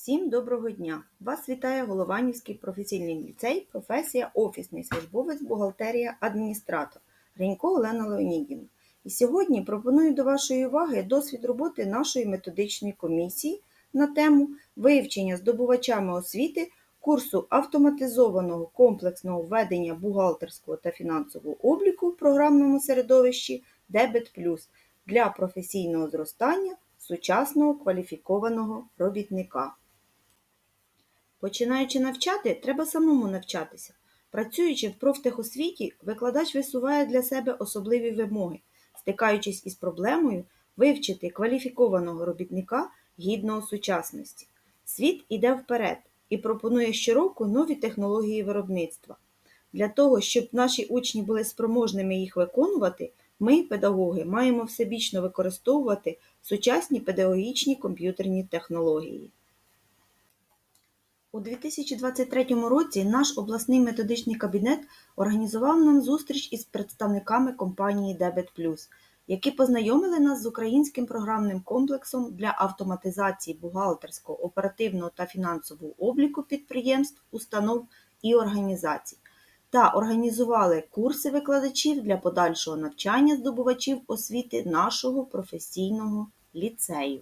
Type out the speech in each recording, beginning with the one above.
Всім доброго дня! Вас вітає Голованівський професійний ліцей, професія офісний службовець, бухгалтерія, адміністратор Гринько Олена Леонідівна. І сьогодні пропоную до вашої уваги досвід роботи нашої методичної комісії на тему вивчення здобувачами освіти курсу автоматизованого комплексного введення бухгалтерського та фінансового обліку в програмному середовищі Дебет Плюс для професійного зростання сучасного кваліфікованого робітника. Починаючи навчати, треба самому навчатися. Працюючи в профтехосвіті, викладач висуває для себе особливі вимоги, стикаючись із проблемою вивчити кваліфікованого робітника гідного сучасності. Світ іде вперед і пропонує щороку нові технології виробництва. Для того, щоб наші учні були спроможними їх виконувати, ми, педагоги, маємо всебічно використовувати сучасні педагогічні комп'ютерні технології. У 2023 році наш обласний методичний кабінет організував нам зустріч із представниками компанії Debit які познайомили нас з українським програмним комплексом для автоматизації бухгалтерського, оперативного та фінансового обліку підприємств, установ і організацій та організували курси викладачів для подальшого навчання здобувачів освіти нашого професійного ліцею.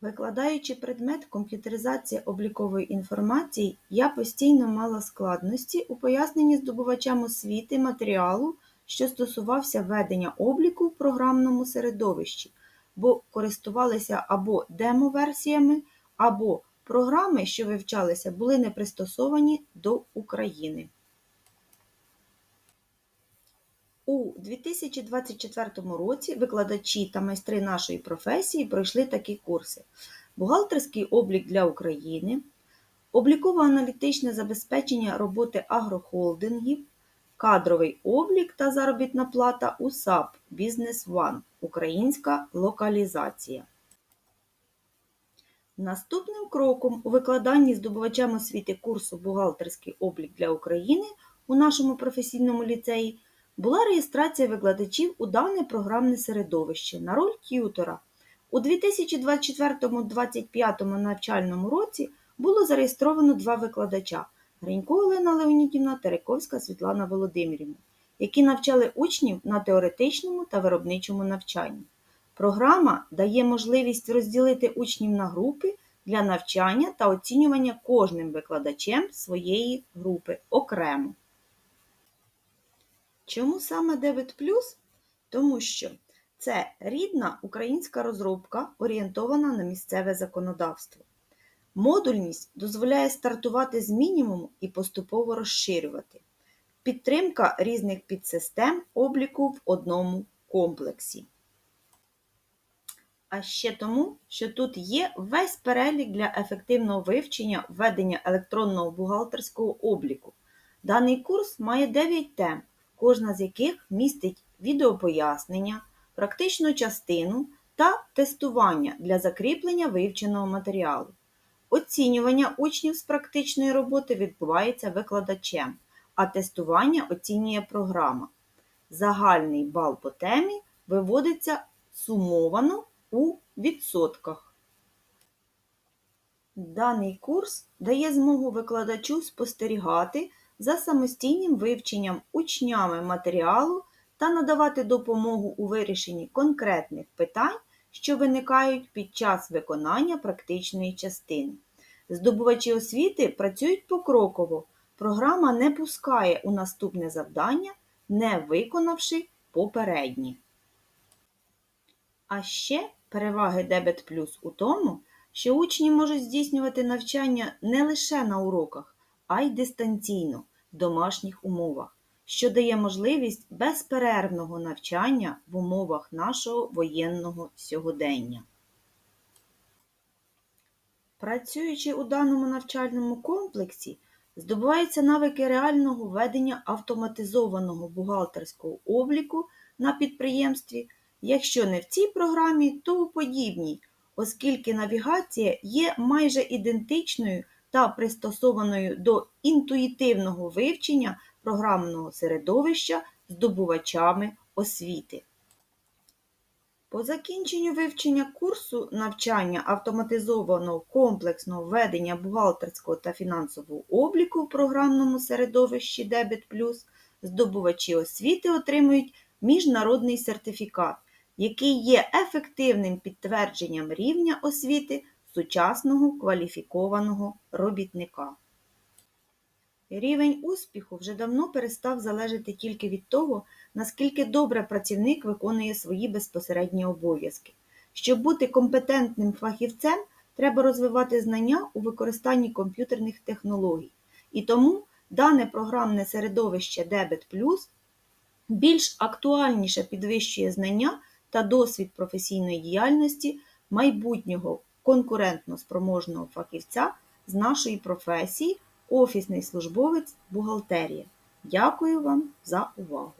Викладаючи предмет комп'ютеризація облікової інформації, я постійно мала складності у поясненні здобувачам освіти матеріалу, що стосувався ведення обліку в програмному середовищі, бо користувалися або демо-версіями, або програми, що вивчалися, були не пристосовані до України. У 2024 році викладачі та майстри нашої професії пройшли такі курси: бухгалтерський облік для України, обліково-аналітичне забезпечення роботи агрохолдингів, кадровий облік та заробітна плата у САП Бізнес One, українська локалізація. Наступним кроком у викладанні здобувачам освіти курсу Бухгалтерський облік для України у нашому професійному ліцеї була реєстрація викладачів у дане програмне середовище на роль т'ютора. У 2024-2025 навчальному році було зареєстровано два викладача Гринько Олена Леонідівна та Риковська Світлана Володимирівна, які навчали учнів на теоретичному та виробничому навчанні. Програма дає можливість розділити учнів на групи для навчання та оцінювання кожним викладачем своєї групи окремо. Чому саме 9 Тому що це рідна українська розробка, орієнтована на місцеве законодавство. Модульність дозволяє стартувати з мінімуму і поступово розширювати. Підтримка різних підсистем обліку в одному комплексі. А ще тому, що тут є весь перелік для ефективного вивчення введення електронного бухгалтерського обліку. Даний курс має 9 тем, кожна з яких містить відеопояснення, практичну частину та тестування для закріплення вивченого матеріалу. Оцінювання учнів з практичної роботи відбувається викладачем, а тестування оцінює програма. Загальний бал по темі виводиться сумовано у відсотках. Даний курс дає змогу викладачу спостерігати за самостійним вивченням учнями матеріалу та надавати допомогу у вирішенні конкретних питань, що виникають під час виконання практичної частини. Здобувачі освіти працюють покроково. Програма не пускає у наступне завдання, не виконавши попередні. А ще переваги Дебет Плюс у тому, що учні можуть здійснювати навчання не лише на уроках, а й дистанційно домашніх умовах, що дає можливість безперервного навчання в умовах нашого воєнного сьогодення. Працюючи у даному навчальному комплексі, здобуваються навики реального ведення автоматизованого бухгалтерського обліку на підприємстві, якщо не в цій програмі, то у подібній, оскільки навігація є майже ідентичною та пристосованою до інтуїтивного вивчення програмного середовища здобувачами освіти. По закінченню вивчення курсу навчання автоматизованого комплексного ведення бухгалтерського та фінансового обліку в програмному середовищі Плюс здобувачі освіти отримують міжнародний сертифікат, який є ефективним підтвердженням рівня освіти сучасного кваліфікованого робітника. Рівень успіху вже давно перестав залежати тільки від того, наскільки добре працівник виконує свої безпосередні обов'язки. Щоб бути компетентним фахівцем, треба розвивати знання у використанні комп'ютерних технологій. І тому дане програмне середовище Debit Plus більш актуальніше підвищує знання та досвід професійної діяльності майбутнього конкурентно спроможного фахівця з нашої професії офісний службовець бухгалтерія. Дякую вам за увагу!